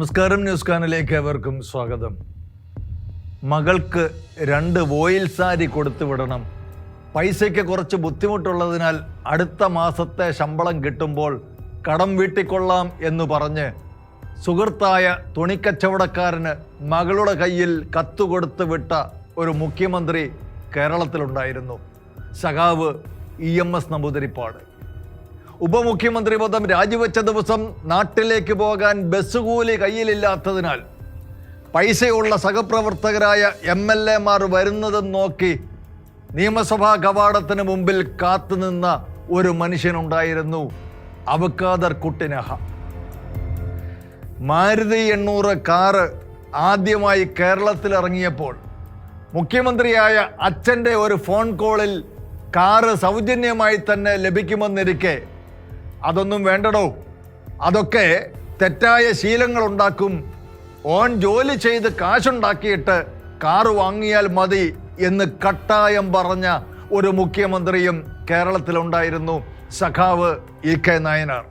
നമസ്കാരം ന്യൂസ് ചാനലിലേക്ക് ഏവർക്കും സ്വാഗതം. മകൾക്ക് രണ്ട് വോയിൽ സാരി കൊടുത്തു വിടണം. പൈസയ്ക്ക് കുറച്ച് ബുദ്ധിമുട്ടുള്ളതിനാൽ അടുത്ത മാസത്തെ ശമ്പളം കിട്ടുമ്പോൾ കടം വീട്ടിക്കൊള്ളാം എന്ന് പറഞ്ഞ് സുഹൃത്തായ തുണിക്കച്ചവടക്കാരന് മകളുടെ കയ്യിൽ കത്തു കൊടുത്തു വിട്ട ഒരു മുഖ്യമന്ത്രി കേരളത്തിലുണ്ടായിരുന്നു. സഖാവ് ഇ എം എസ് നമ്പൂതിരിപ്പാട്. ഉപമുഖ്യമന്ത്രി പദം രാജിവെച്ച ദിവസം നാട്ടിലേക്ക് പോകാൻ ബസ് കൂലി കയ്യിലില്ലാത്തതിനാൽ പൈസയുള്ള സഹപ്രവർത്തകരായ എം എൽ എമാർ വരുന്നതും നോക്കി നിയമസഭാ കവാടത്തിന് മുമ്പിൽ കാത്തുനിന്ന ഒരു മനുഷ്യനുണ്ടായിരുന്നു അബുക്കാദർ കുട്ടിനഹ. മാരുതി എണ്ണൂറ് കാറ് ആദ്യമായി കേരളത്തിൽ ഇറങ്ങിയപ്പോൾ മുഖ്യമന്ത്രിയായ അച്ഛന്റെ ഒരു ഫോൺ കോളിൽ കാറ് സൗജന്യമായി തന്നെ ലഭിക്കുമെന്നിരിക്കെ അതൊന്നും വേണ്ടടോ. അതൊക്കെ തെറ്റായ ശീലങ്ങൾ ഉണ്ടാക്കും ഓൻ ജോലി ചെയ്ത് കാശുണ്ടാക്കിയിട്ട് കാറ് വാങ്ങിയാൽ മതി എന്ന് കട്ടായം പറഞ്ഞ ഒരു മുഖ്യമന്ത്രിയും കേരളത്തിലുണ്ടായിരുന്നു. സഖാവ് ഇ കെ നായനാർ.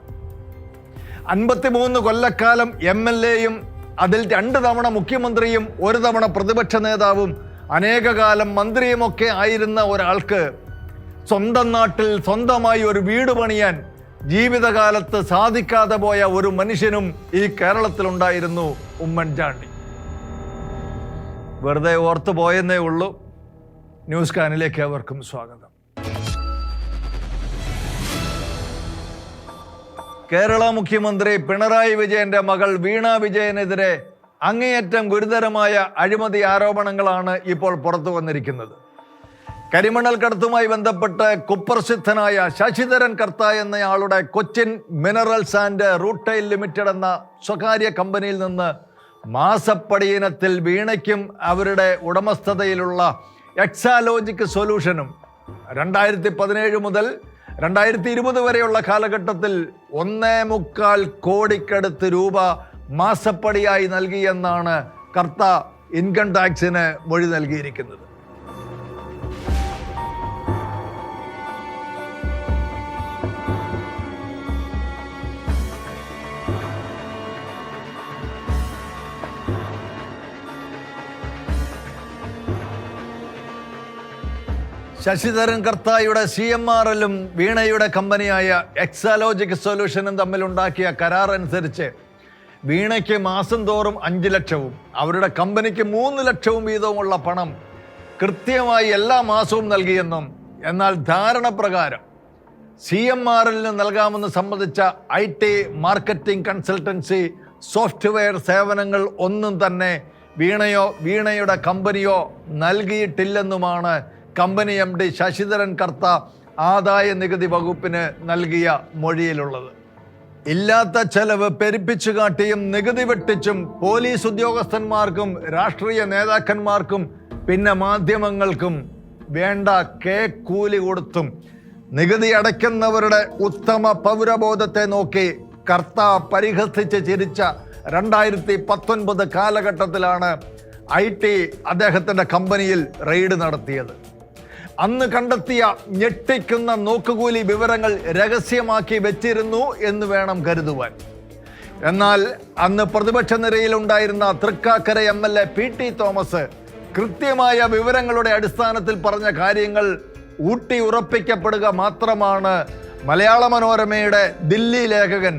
അൻപത്തിമൂന്ന് കൊല്ലക്കാലം എം എൽ എയും അതിൽ രണ്ട് തവണ മുഖ്യമന്ത്രിയും ഒരു തവണ പ്രതിപക്ഷ നേതാവും അനേകകാലം മന്ത്രിയുമൊക്കെ ആയിരുന്ന ഒരാൾക്ക് സ്വന്തം നാട്ടിൽ സ്വന്തമായി ഒരു വീട് പണിയാൻ ജീവിതകാലത്ത് സാധിക്കാതെ പോയ ഒരു മനുഷ്യനും ഈ കേരളത്തിലുണ്ടായിരുന്നു ഉമ്മൻചാണ്ടി. വെറുതെ ഓർത്തു പോയെന്നേ ഉള്ളൂ. ന്യൂസ് കാനിലേക്ക് അവർക്കും സ്വാഗതം. കേരള മുഖ്യമന്ത്രി പിണറായി വിജയന്റെ മകൾ വീണ വിജയനെതിരെ അങ്ങേയറ്റം ഗുരുതരമായ അഴിമതി ആരോപണങ്ങളാണ് ഇപ്പോൾ പുറത്തു വന്നിരിക്കുന്നത്. കരിമണൽ കടത്തുമായി ബന്ധപ്പെട്ട് കുപ്രസിദ്ധനായ ശശിധരൻ കർത്ത എന്നയാളുടെ Cochin minerals and rutile limited എന്ന സ്വകാര്യ കമ്പനിയിൽ നിന്ന് മാസപ്പടിയിനത്തിൽ വീണയ്ക്കും അവരുടെ ഉടമസ്ഥതയിലുള്ള എക്സാലോജിക് സൊല്യൂഷനും രണ്ടായിരത്തി പതിനേഴ് മുതൽ രണ്ടായിരത്തി ഇരുപത് വരെയുള്ള കാലഘട്ടത്തിൽ ഒന്നേ മുക്കാൽ കോടിക്കടുത്ത് രൂപ മാസപ്പടിയായി നൽകിയെന്നാണ് കർത്ത ഇൻകം ടാക്സിന് മൊഴി നൽകിയിരിക്കുന്നത്. ശശിധരൻ കർത്തായുടെ സി എം ആർ എല്ലും വീണയുടെ കമ്പനിയായ എക്സാലോജിക് സൊല്യൂഷനും തമ്മിലുണ്ടാക്കിയ കരാർ അനുസരിച്ച് വീണയ്ക്ക് മാസം തോറും അഞ്ച് ലക്ഷവും അവരുടെ കമ്പനിക്ക് മൂന്ന് ലക്ഷവും വീതവുമുള്ള പണം കൃത്യമായി എല്ലാ മാസവും നൽകിയെന്നും എന്നാൽ ധാരണ പ്രകാരം സി എം ആർ എല്ലിന് നൽകാമെന്ന് സംബന്ധിച്ച I T marketing consultancy software സേവനങ്ങൾ ഒന്നും തന്നെ വീണയോ വീണയുടെ കമ്പനിയോ നൽകിയിട്ടില്ലെന്നുമാണ് company M D Sasidharan Kartha ആദായ നികുതി വകുപ്പിന് നൽകിയ മൊഴിയിലുള്ളത്. ഇല്ലാത്ത ചെലവ് പെരുപ്പിച്ചു കാട്ടിയും നികുതി വെട്ടിച്ചും പോലീസ് ഉദ്യോഗസ്ഥന്മാർക്കും രാഷ്ട്രീയ നേതാക്കന്മാർക്കും പിന്നെ മാധ്യമങ്ങൾക്കും വേണ്ട കേ കൂലി കൊടുത്തും നികുതി അടയ്ക്കുന്നവരുടെ ഉത്തമ പൗരബോധത്തെ നോക്കി കർത്ത പരിഹസിച്ച് ചിരിച്ച രണ്ടായിരത്തി പത്തൊൻപത് കാലഘട്ടത്തിലാണ് ഐ ടി അദ്ദേഹത്തിന്റെ കമ്പനിയിൽ റെയ്ഡ് നടത്തിയത്. അന്ന് കണ്ടെത്തിയ ഞെട്ടിക്കുന്ന നോക്കുകൂലി വിവരങ്ങൾ രഹസ്യമാക്കി വെച്ചിരുന്നു എന്ന് വേണം കരുതുവാൻ. എന്നാൽ അന്ന് പ്രതിപക്ഷ നിരയിലുണ്ടായിരുന്ന Thrikkakara M L A P T Thomas കൃത്യമായ വിവരങ്ങളുടെ അടിസ്ഥാനത്തിൽ പറഞ്ഞ കാര്യങ്ങൾ ഊട്ടി ഉറപ്പിക്കപ്പെടുക മാത്രമാണ് മലയാള മനോരമയുടെ ദില്ലി ലേഖകൻ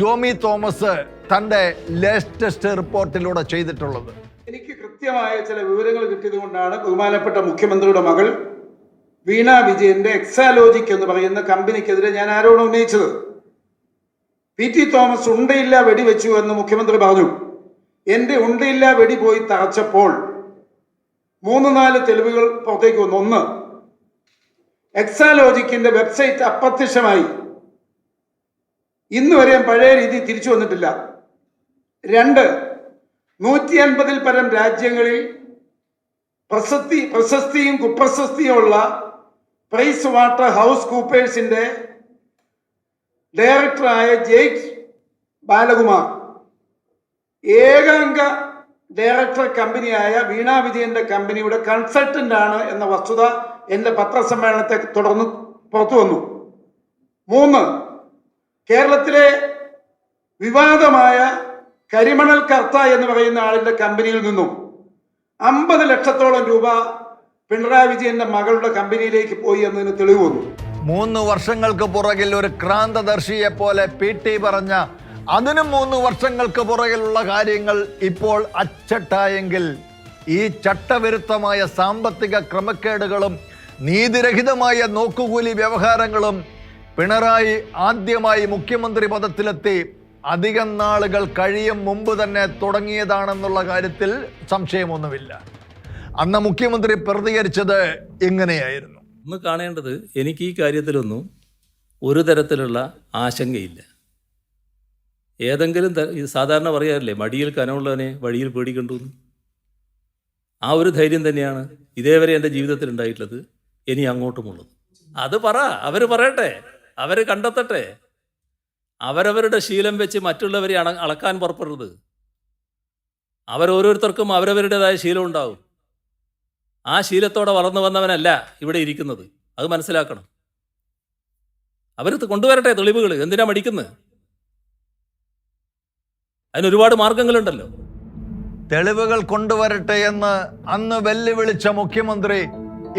ജോമി തോമസ് തന്റെ ലേറ്റസ്റ്റ് റിപ്പോർട്ടിലൂടെ ചെയ്തിട്ടുള്ളത്. എനിക്ക് കൃത്യമായ ചില വിവരങ്ങൾ കിട്ടിയത് കൊണ്ടാണ് ബഹുമാനപ്പെട്ട മുഖ്യമന്ത്രിയുടെ മകൾ വീണ വിജയന്റെ എക്സാലോജിക് എന്ന് പറയുന്ന കമ്പനിക്കെതിരെ ഞാൻ ആരോപണം ഉന്നയിച്ചത്? പി ടി തോമസ് ഉണ്ടയില്ല വെടിവെച്ചു എന്ന് മുഖ്യമന്ത്രി പറഞ്ഞു. എന്റെ ഉണ്ടയില്ല വെടി പോയി തറച്ചപ്പോൾ മൂന്ന് നാല് തെളിവുകൾ പുറത്തേക്ക് വന്നു. ഒന്ന് എക്സാലോജിക്കിന്റെ വെബ്സൈറ്റ് അപ്രത്യക്ഷമായി. ഇന്ന് പഴയ രീതി തിരിച്ചു വന്നിട്ടില്ല. രണ്ട് നൂറ്റി അൻപതിൽ പരം രാജ്യങ്ങളിൽ പ്രശസ്തി പ്രശസ്തിയും കുപ്രശസ്തിയുമുള്ള പ്രൈസ് വാട്ടർ ഹൗസ് കൂപ്പേഴ്സിന്റെ ഡയറക്ടറായ ജെയ്റ്റ് ബാലകുമാർ. ഏകാംഗ ഡയറക്ടർ കമ്പനിയായ വീണാ വിജയന്റെ കമ്പനിയുടെ കൺസൾട്ടന്റ് ആണ് എന്ന വസ്തുത എന്റെ പത്രസമ്മേളനത്തെ തുടർന്ന് പുറത്തു വന്നു. മൂന്ന് കേരളത്തിലെ വിവാദമായ കരിമണൽ കർത്ത എന്ന് പറയുന്ന ആളിന്റെ കമ്പനിയിൽ നിന്നും അമ്പത് ലക്ഷത്തോളം രൂപ പിണറായി വിജയന്റെ മകളുടെ കമ്പനിയിലേക്ക് പോയി എന്നതിന് തെളിവ് വന്നു. മൂന്ന് വർഷങ്ങൾക്ക് പുറകിൽ ഒരു ക്രാന്തദർശിയെ പോലെ പി ടി പറഞ്ഞ അതിനും മൂന്ന് വർഷങ്ങൾക്ക് പുറകിലുള്ള കാര്യങ്ങൾ ഇപ്പോൾ അച്ചട്ടായെങ്കിൽ ഈ ചട്ടവിരുദ്ധമായ സാമ്പത്തിക ക്രമക്കേടുകളും നീതിരഹിതമായ നോക്കുകൂലി വ്യവഹാരങ്ങളും പിണറായി ആദ്യമായി മുഖ്യമന്ത്രി പദത്തിലെത്തി അധികം നാളുകൾ കഴിയും മുമ്പ് തന്നെ തുടങ്ങിയതാണെന്നുള്ള കാര്യത്തിൽ സംശയമൊന്നുമില്ല. അന്ന് മുഖ്യമന്ത്രി പ്രതികരിച്ചത് എങ്ങനെയായിരുന്നു? ഒന്ന് കാണേണ്ടത് എനിക്ക് ഈ കാര്യത്തിലൊന്നും ഒരു തരത്തിലുള്ള ആശങ്കയില്ല. ഏതെങ്കിലും സാധാരണ പറയാറില്ലേ മടിയിൽ കനമുള്ളവനെ വഴിയിൽ പേടിക്കണ്ടു. ആ ഒരു ധൈര്യം തന്നെയാണ് ഇതേവരെ എന്റെ ജീവിതത്തിൽ ഉണ്ടായിട്ടുള്ളത് ഇനി അങ്ങോട്ടുമുള്ളത്. അത് പറ അവർ പറയട്ടെ അവർ കണ്ടെത്തട്ടെ. അവരവരുടെ ശീലം വെച്ച് മറ്റുള്ളവരെ അളക്കാൻ പുറപ്പെടരുത്. അവരോരോരുത്തർക്കും അവരവരുടേതായ ശീലം ഉണ്ടാവും. ആ ശീലത്തോടെ വളർന്നു വന്നവനല്ല ഇവിടെ ഇരിക്കുന്നത്. അത് മനസ്സിലാക്കണം. അവർ കൊണ്ടുവരട്ടെ തെളിവുകൾ. എന്തിനാ മടിക്കുന്നത് അതിന് ഒരുപാട് മാർഗങ്ങളുണ്ടല്ലോ. തെളിവുകൾ കൊണ്ടുവരട്ടെ എന്ന് അന്ന് വെല്ലുവിളിച്ച മുഖ്യമന്ത്രി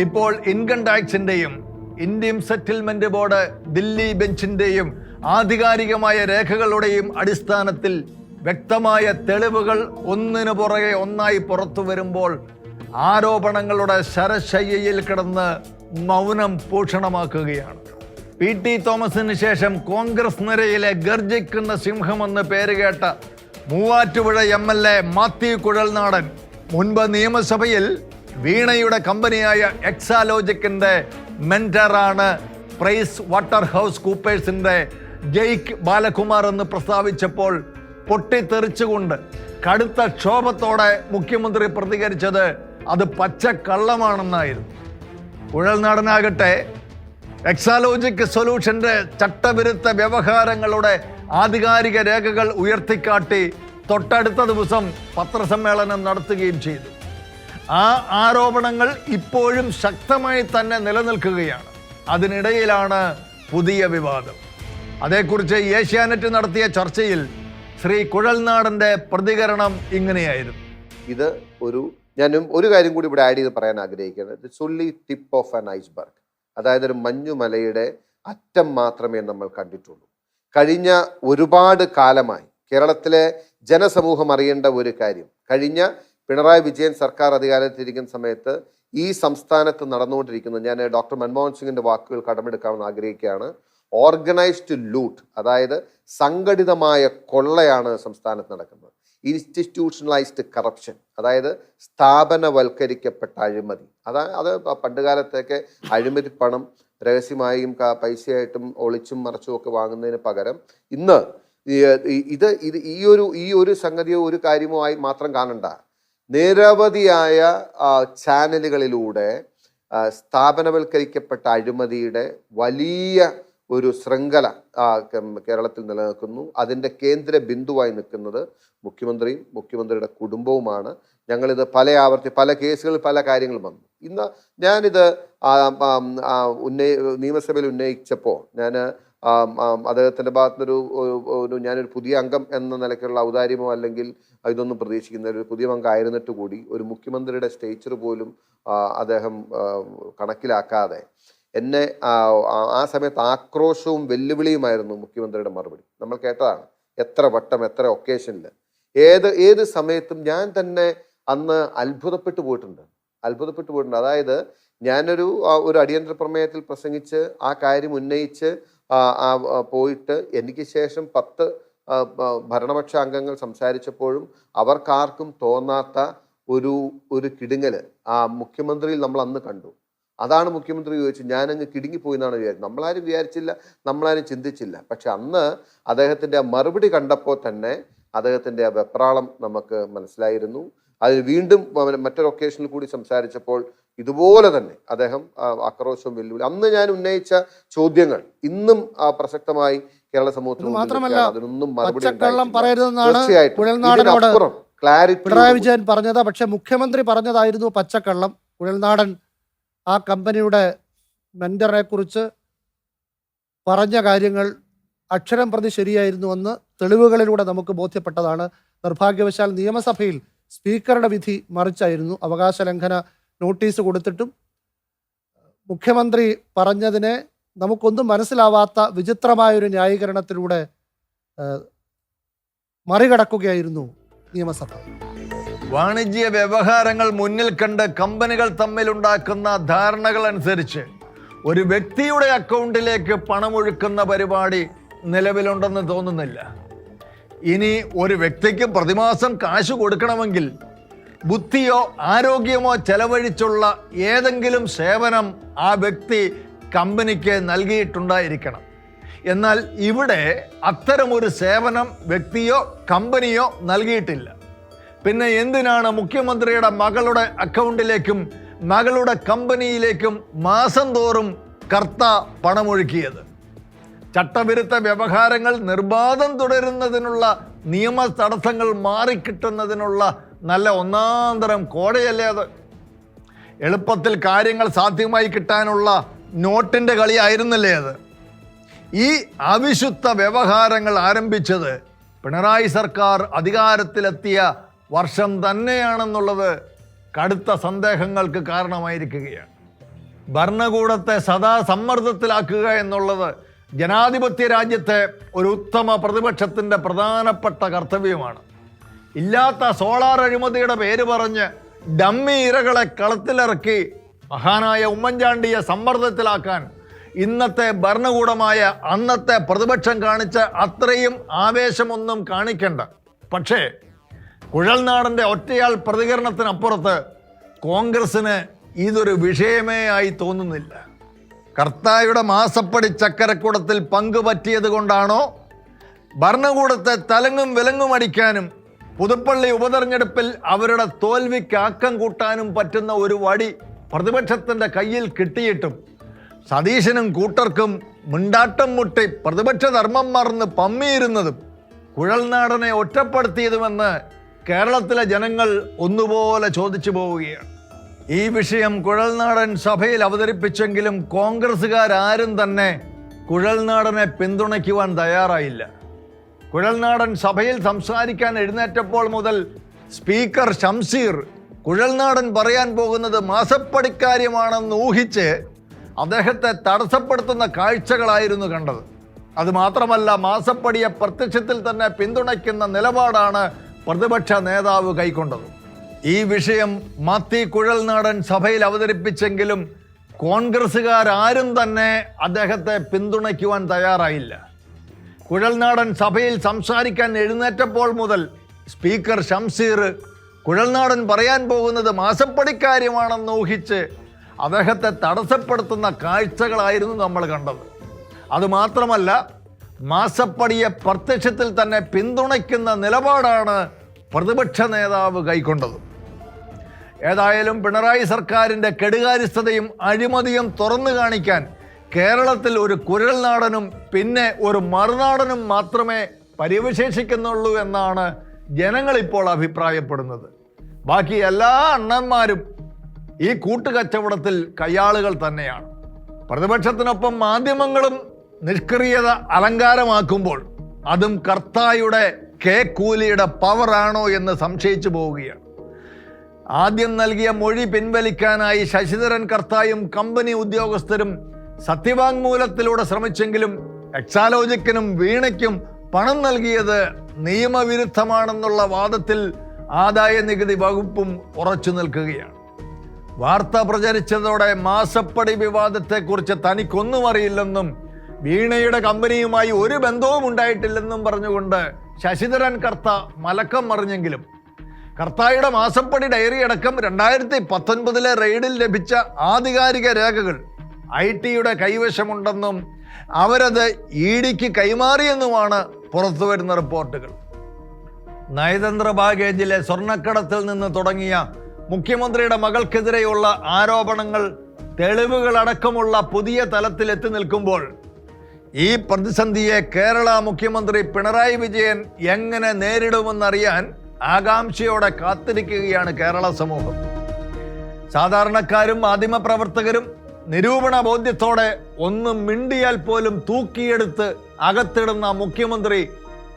ഇപ്പോൾ ഇൻകം ടാക്സിന്റെയും ഇന്ത്യൻ സെറ്റിൽമെന്റ് ബോർഡ് ദില്ലി ബെഞ്ചിന്റെയും ആധികാരികമായ രേഖകളുടെയും അടിസ്ഥാനത്തിൽ വ്യക്തമായ തെളിവുകൾ ഒന്നിനു പുറകെ ഒന്നായി പുറത്തു വരുമ്പോൾ ആരോപണങ്ങളുടെ ശരശയ്യയിൽ കിടന്ന് മൗനം പൂഷണമാക്കുകയാണ്. പി ടി തോമസിന് ശേഷം കോൺഗ്രസ് നിരയിലെ ഗർജിക്കുന്ന സിംഹമെന്ന് പേരുകേട്ട Muvattupuzha M L A Mathew Kuzhalnadan മുൻപ് നിയമസഭയിൽ വീണയുടെ കമ്പനിയായ എക്സാലോജിക്കിന്റെ മെന്ററാണ് പ്രൈസ് വാട്ടർ ഹൗസ് കൂപ്പേഴ്സിന്റെ ജയ്ക്ക് ബാലകുമാർ എന്ന് പ്രസ്താവിച്ചപ്പോൾ പൊട്ടിത്തെറിച്ചുകൊണ്ട് കടുത്ത ക്ഷോഭത്തോടെ മുഖ്യമന്ത്രി പ്രതികരിച്ചത് അത് പച്ചക്കള്ളമാണെന്നായിരുന്നു ഉഴൽനാടനാകട്ടെ എക്സാലോജിക് സൊല്യൂഷന്റെ ചട്ടവിരുദ്ധ വ്യവഹാരങ്ങളുടെ ആധികാരിക രേഖകൾ ഉയർത്തിക്കാട്ടി തൊട്ടടുത്ത ദിവസം പത്രസമ്മേളനം നടത്തുകയും ചെയ്തു. ആ ആരോപണങ്ങൾ ഇപ്പോഴും ശക്തമായി തന്നെ നിലനിൽക്കുകയാണ്. അതിനിടയിലാണ് പുതിയ വിവാദം. അതേക്കുറിച്ച് ഏഷ്യാനെറ്റ് നടത്തിയ ചർച്ചയിൽ ശ്രീ കുഴൽനാടന്റെ പ്രതികരണം ഇങ്ങനെയായിരുന്നു. ഇത് ഒരു ഞാനും ഒരു കാര്യം കൂടി ഇവിടെ ആഡ് ചെയ്ത് പറയാൻ ആഗ്രഹിക്കുന്നത് it's only tip of an iceberg അതായത് ഒരു മഞ്ഞുമലയുടെ അറ്റം മാത്രമേ നമ്മൾ കണ്ടിട്ടുള്ളൂ. കഴിഞ്ഞ ഒരുപാട് കാലമായി കേരളത്തിലെ ജനസമൂഹം അറിയേണ്ട ഒരു കാര്യം. കഴിഞ്ഞ പിണറായി വിജയൻ സർക്കാർ അധികാരത്തിലിരിക്കുന്ന സമയത്ത് ഈ സംസ്ഥാനത്ത് നടന്നുകൊണ്ടിരിക്കുന്നത് ഞാൻ ഡോക്ടർ മൻമോഹൻ സിംഗിന്റെ വാക്കുകൾ കടമെടുക്കാമെന്ന് ആഗ്രഹിക്കുകയാണ്. ഓർഗനൈസ്ഡ് ലൂട്ട് അതായത് സംഘടിതമായ കൊള്ളയാണ് സംസ്ഥാനത്ത് നടക്കുന്നത്. ഇൻസ്റ്റിറ്റ്യൂഷണലൈസ്ഡ് കറപ്ഷൻ അതായത് സ്ഥാപനവൽക്കരിക്കപ്പെട്ട അഴിമതി. അതാ അത് പണ്ടുകാലത്തൊക്കെ അഴിമതി പണം രഹസ്യമായും പൈസയായിട്ടും ഒളിച്ചും മറച്ചും ഒക്കെ വാങ്ങുന്നതിന് പകരം ഇന്ന് ഇത് ഇത് ഈ ഒരു ഈ ഒരു സംഗതിയോ ഒരു കാര്യമോ ആയി മാത്രം കാണണ്ട. നിരവധിയായ ചാനലുകളിലൂടെ സ്ഥാപനവൽക്കരിക്കപ്പെട്ട അഴിമതിയുടെ വലിയ ഒരു ശൃംഖല കേരളത്തിൽ നിലനിൽക്കുന്നു. അതിന്റെ കേന്ദ്ര ബിന്ദുവായി നിൽക്കുന്നത് മുഖ്യമന്ത്രിയും മുഖ്യമന്ത്രിയുടെ കുടുംബവുമാണ്. ഞങ്ങളിത് പല ആവർത്തി പല കേസുകളിൽ പല കാര്യങ്ങളും വന്നു. ഇന്ന് ഞാനിത് ഉന്നയി നിയമസഭയിൽ ഉന്നയിച്ചപ്പോൾ ഞാൻ അദ്ദേഹത്തിന്റെ ഭാഗത്തുനിന്നൊരു ഒരു- ഞാനൊരു പുതിയ അംഗം എന്ന നിലയ്ക്കുള്ള ഔദാര്യമോ അല്ലെങ്കിൽ ഇതൊന്നും പ്രതീക്ഷിക്കുന്ന ഒരു പുതിയ അംഗം ആയിരുന്നിട്ട് കൂടി ഒരു മുഖ്യമന്ത്രിയുടെ സ്റ്റേച്ചർ പോലും അദ്ദേഹം കണക്കിലാക്കാതെ എന്നെ ആ, സമയത്ത് ആക്രോശവും വെല്ലുവിളിയുമായിരുന്നു മുഖ്യമന്ത്രിയുടെ മറുപടി. നമ്മൾ കേട്ടതാണ് എത്ര വട്ടം എത്ര ഒക്കേഷനിൽ ഏത് ഏത് സമയത്തും ഞാൻ തന്നെ അന്ന് അത്ഭുതപ്പെട്ടു പോയിട്ടുണ്ട്. അത്ഭുതപ്പെട്ടു പോയിട്ടുണ്ട്. അതായത് ഞാനൊരു ഒരു അടിയന്തര പ്രമേയത്തിൽ പ്രസംഗിച്ച് ആ കാര്യം ഉന്നയിച്ച് പോയിട്ട് എനിക്ക് ശേഷം പത്ത് ഭരണപക്ഷ അംഗങ്ങൾ സംസാരിച്ചപ്പോഴും അവർക്കാർക്കും തോന്നാത്ത ഒരു ഒരു കിടുങ്ങൽ ആ മുഖ്യമന്ത്രിയിൽ നമ്മൾ അന്ന് കണ്ടു. അതാണ് മുഖ്യമന്ത്രി ചോദിച്ചു ഞാനങ്ങ് കിടുങ്ങിപ്പോയി എന്നാണ് വിചാരിച്ചത്. നമ്മളാരും വിചാരിച്ചില്ല നമ്മളാരും ചിന്തിച്ചില്ല. പക്ഷെ അന്ന് അദ്ദേഹത്തിന്റെ ആ മറുപടി കണ്ടപ്പോൾ തന്നെ അദ്ദേഹത്തിന്റെ ആ വെപ്രാളം നമുക്ക് മനസ്സിലായിരുന്നു. അത് വീണ്ടും മറ്റൊരു ഒക്കേഷനിൽ കൂടി സംസാരിച്ചപ്പോൾ ഇതുപോലെ തന്നെ അദ്ദേഹം ആക്രോശവും വെല്ലുവിളി അന്ന് ഞാൻ ഉന്നയിച്ച ചോദ്യങ്ങൾ ഇന്നും ആ, പ്രസക്തമായി കേരള സമൂഹത്തിൽ മാത്രമല്ല. അതിനൊന്നും മറുപടി തീർച്ചയായിട്ടും. ക്ലാരിറ്റി പിണറായി വിജയൻ പറഞ്ഞത് പക്ഷെ മുഖ്യമന്ത്രി പറഞ്ഞതായിരുന്നു പച്ചക്കള്ളം കുഴൽനാടൻ ആ കമ്പനിയുടെ മെന്ററെ കുറിച്ച് പറഞ്ഞ കാര്യങ്ങൾ അക്ഷരം പ്രതി ശരിയായിരുന്നുവെന്ന് തെളിവുകളിലൂടെ നമുക്ക് ബോധ്യപ്പെട്ടതാണ്. നിർഭാഗ്യവശാൽ നിയമസഭയിൽ സ്പീക്കറുടെ വിധി മറിച്ചായിരുന്നു. അവകാശ ലംഘന നോട്ടീസ് കൊടുത്തിട്ടും മുഖ്യമന്ത്രി പറഞ്ഞതിനെ നമുക്കൊന്നും മനസ്സിലാവാത്ത വിചിത്രമായൊരു ന്യായീകരണത്തിലൂടെ മറികടക്കുകയായിരുന്നു നിയമസഭ. വാണിജ്യ വ്യവഹാരങ്ങൾ മുന്നിൽ കണ്ട് കമ്പനികൾ തമ്മിലുണ്ടാക്കുന്ന ധാരണകൾ അനുസരിച്ച് ഒരു വ്യക്തിയുടെ അക്കൗണ്ടിലേക്ക് പണമൊഴുക്കുന്ന പരിപാടി നിലവിലുണ്ടെന്ന് തോന്നുന്നില്ല. ഇനി ഒരു വ്യക്തിക്ക് പ്രതിമാസം കാശ് കൊടുക്കണമെങ്കിൽ ബുദ്ധിയോ ആരോഗ്യമോ ചെലവഴിച്ചുള്ള ഏതെങ്കിലും സേവനം ആ വ്യക്തി കമ്പനിക്ക് നൽകിയിട്ടുണ്ടായിരിക്കണം. എന്നാൽ ഇവിടെ അത്തരമൊരു സേവനം വ്യക്തിയോ കമ്പനിയോ നൽകിയിട്ടില്ല. പിന്നെ എന്തിനാണ് മുഖ്യമന്ത്രിയുടെ മകളുടെ അക്കൗണ്ടിലേക്കും മകളുടെ കമ്പനിയിലേക്കും മാസം തോറും കർത്ത പണമൊഴുക്കിയത്? ചട്ടവിരുദ്ധ വ്യവഹാരങ്ങൾ നിർബാധം തുടരുന്നതിനുള്ള നിയമ തടസ്സങ്ങൾ മാറിക്കിട്ടുന്നതിനുള്ള നല്ല ഒന്നാന്തരം കോടയല്ലേ അത്? എളുപ്പത്തിൽ കാര്യങ്ങൾ സാധ്യമായി കിട്ടാനുള്ള നോട്ടിന്റെ കളിയായിരുന്നല്ലേ അത്? ഈ അവിശുദ്ധ വ്യവഹാരങ്ങൾ ആരംഭിച്ചത് പിണറായി സർക്കാർ അധികാരത്തിലെത്തിയ വർഷം തന്നെയാണെന്നുള്ളത് കടുത്ത സന്ദേഹങ്ങൾക്ക് കാരണമായിരിക്കുകയാണ്. ഭരണകൂടത്തെ സദാ സമ്മർദ്ദത്തിലാക്കുക എന്നുള്ളത് ജനാധിപത്യ രാജ്യത്തെ ഒരു ഉത്തമ പ്രതിപക്ഷത്തിന്റെ പ്രധാനപ്പെട്ട കർത്തവ്യമാണ്. ഇല്ലാത്ത സോളാർ അഴിമതിയുടെ പേര് പറഞ്ഞ് ഡമ്മി ഇരകളെ കളത്തിലിറക്കി മഹാനായ ഉമ്മൻചാണ്ടിയെ സമ്മർദ്ദത്തിലാക്കാൻ ഇന്നത്തെ ഭരണകൂടമായ അന്നത്തെ പ്രതിപക്ഷം കാണിച്ച അത്രയും ആവേശമൊന്നും കാണിക്കണ്ട. പക്ഷേ കുഴൽനാടന്റെ ഒറ്റയാൾ പ്രതികരണത്തിനപ്പുറത്ത് കോൺഗ്രസിന് ഇതൊരു വിഷയമേ ആയി തോന്നുന്നില്ല. കർത്തായുടെ മാസപ്പടി ചക്കരക്കൂടത്തിൽ പങ്കുപറ്റിയത് കൊണ്ടാണോ? ഭരണകൂടത്തെ തലങ്ങും വിലങ്ങും അടിക്കാനും പുതുപ്പള്ളി ഉപതെരഞ്ഞെടുപ്പിൽ അവരുടെ തോൽവിക്ക് ആക്കം കൂട്ടാനും പറ്റുന്ന ഒരു വടി പ്രതിപക്ഷത്തിന്റെ കയ്യിൽ കിട്ടിയിട്ടും സതീശനും കൂട്ടർക്കും മിണ്ടാട്ടം മുട്ടി പ്രതിപക്ഷ ധർമ്മം മറന്ന് പമ്മിയിരുന്നതും കുഴൽനാടനെ ഒറ്റപ്പെടുത്തിയതുമെന്ന് കേരളത്തിലെ ജനങ്ങൾ ഒന്നുപോലെ ചോദിച്ചു പോവുകയാണ്. ഈ വിഷയം കുഴൽനാടൻ സഭയിൽ അവതരിപ്പിച്ചെങ്കിലും കോൺഗ്രസ്സുകാരും തന്നെ കുഴൽനാടനെ പിന്തുണയ്ക്കുവാൻ തയ്യാറായില്ല. കുഴൽനാടൻ സഭയിൽ സംസാരിക്കാൻ എഴുന്നേറ്റപ്പോൾ മുതൽ സ്പീക്കർ ഷംസീർ കുഴൽനാടൻ പറയാൻ പോകുന്നത് മാസപ്പടിക്കാര്യമാണെന്ന് ഊഹിച്ച് അദ്ദേഹത്തെ തടസ്സപ്പെടുത്തുന്ന കാഴ്ചകളായിരുന്നു കണ്ടത്. അതുമാത്രമല്ല മാസപ്പടിയെ പ്രത്യക്ഷത്തിൽ തന്നെ പിന്തുണയ്ക്കുന്ന നിലപാടാണ് പ്രതിപക്ഷ നേതാവ് കൈക്കൊണ്ടത്. ഈ വിഷയം മാത്തി കുഴൽനാടൻ സഭയിൽ അവതരിപ്പിച്ചെങ്കിലും കോൺഗ്രസ്സുകാരും തന്നെ അദ്ദേഹത്തെ പിന്തുണയ്ക്കുവാൻ തയ്യാറായില്ല. കുഴൽനാടൻ സഭയിൽ സംസാരിക്കാൻ എഴുന്നേറ്റപ്പോൾ മുതൽ സ്പീക്കർ ഷംസീർ കുഴൽനാടൻ പറയാൻ പോകുന്നത് മാസപ്പടിക്കാര്യമാണെന്ന് ഊഹിച്ച് അദ്ദേഹത്തെ തടസ്സപ്പെടുത്തുന്ന കാഴ്ചകളായിരുന്നു നമ്മൾ കണ്ടത്. അതുമാത്രമല്ല മാസപ്പടിയെ പ്രത്യക്ഷത്തിൽ തന്നെ പിന്തുണയ്ക്കുന്ന നിലപാടാണ് പ്രതിപക്ഷ നേതാവ് കൈക്കൊണ്ടത്. ഏതായാലും പിണറായി സർക്കാരിന്റെ കെടുകാര്യസ്ഥതയും അഴിമതിയും തുറന്നു കാണിക്കാൻ കേരളത്തിൽ ഒരു കുഴൽനാടനും പിന്നെ ഒരു മറുനാടനും മാത്രമേ പര്യവശേഷിക്കുന്നുള്ളൂ എന്നാണ് ജനങ്ങളിപ്പോൾ അഭിപ്രായപ്പെടുന്നത്. ബാക്കി എല്ലാ അണ്ണന്മാരും ഈ കൂട്ടുകച്ചവടത്തിൽ കയ്യാളുകൾ തന്നെയാണ്. പ്രതിപക്ഷത്തിനൊപ്പം മാധ്യമങ്ങളും നിഷ്ക്രിയത അലങ്കാരമാക്കുമ്പോൾ അതും കർത്തായുടെ കെ കൂലിയുടെ പവറാണോ എന്ന് സംശയിച്ചു പോവുകയാണ്. ആദ്യം നൽകിയ മൊഴി പിൻവലിക്കാനായി ശശിധരൻ കർത്തായും കമ്പനി ഉദ്യോഗസ്ഥരും സത്യവാങ്മൂലത്തിലൂടെ ശ്രമിച്ചെങ്കിലും എക്സാലോജിക്കനും വീണയ്ക്കും പണം നൽകിയത് നിയമവിരുദ്ധമാണെന്നുള്ള വാദത്തിൽ ആദായ നികുതി വകുപ്പും ഉറച്ചു നിൽക്കുകയാണ്. വാർത്ത പ്രചരിച്ചതോടെ മാസപ്പടി വിവാദത്തെക്കുറിച്ച് തനിക്കൊന്നും അറിയില്ലെന്നും വീണയുടെ കമ്പനിയുമായി ഒരു ബന്ധവും ഉണ്ടായിട്ടില്ലെന്നും പറഞ്ഞുകൊണ്ട് ശശിധരൻ കർത്ത മലക്കം മറിഞ്ഞെങ്കിലും കർത്തായുടെ മാസപ്പടി ഡയറി അടക്കം രണ്ടായിരത്തി പത്തൊൻപതിലെ റെയ്ഡിൽ ലഭിച്ച ആധികാരിക രേഖകൾ ഐ ടിയുടെ കൈവശമുണ്ടെന്നും അവരത് ഇ ഡിക്ക് കൈമാറിയെന്നുമാണ് പുറത്തുവരുന്ന റിപ്പോർട്ടുകൾ. നയതന്ത്ര ബാഗേജിലെ സ്വർണക്കടത്തിൽ നിന്ന് തുടങ്ങിയ മുഖ്യമന്ത്രിയുടെ മകൾക്കെതിരെയുള്ള ആരോപണങ്ങൾ തെളിവുകളടക്കമുള്ള പുതിയ തലത്തിലെത്തി നിൽക്കുമ്പോൾ ഈ പ്രതിസന്ധിയെ കേരള മുഖ്യമന്ത്രി പിണറായി വിജയൻ എങ്ങനെ നേരിടുമെന്നറിയാൻ ആകാംക്ഷയോടെ കാത്തിരിക്കുകയാണ് കേരള സമൂഹം. സാധാരണക്കാരും മാധ്യമപ്രവർത്തകരും നിരൂപണ ബോധ്യത്തോടെ ഒന്ന് മിണ്ടിയാൽ പോലും തൂക്കിയെടുത്ത് അകത്തിടുന്ന മുഖ്യമന്ത്രി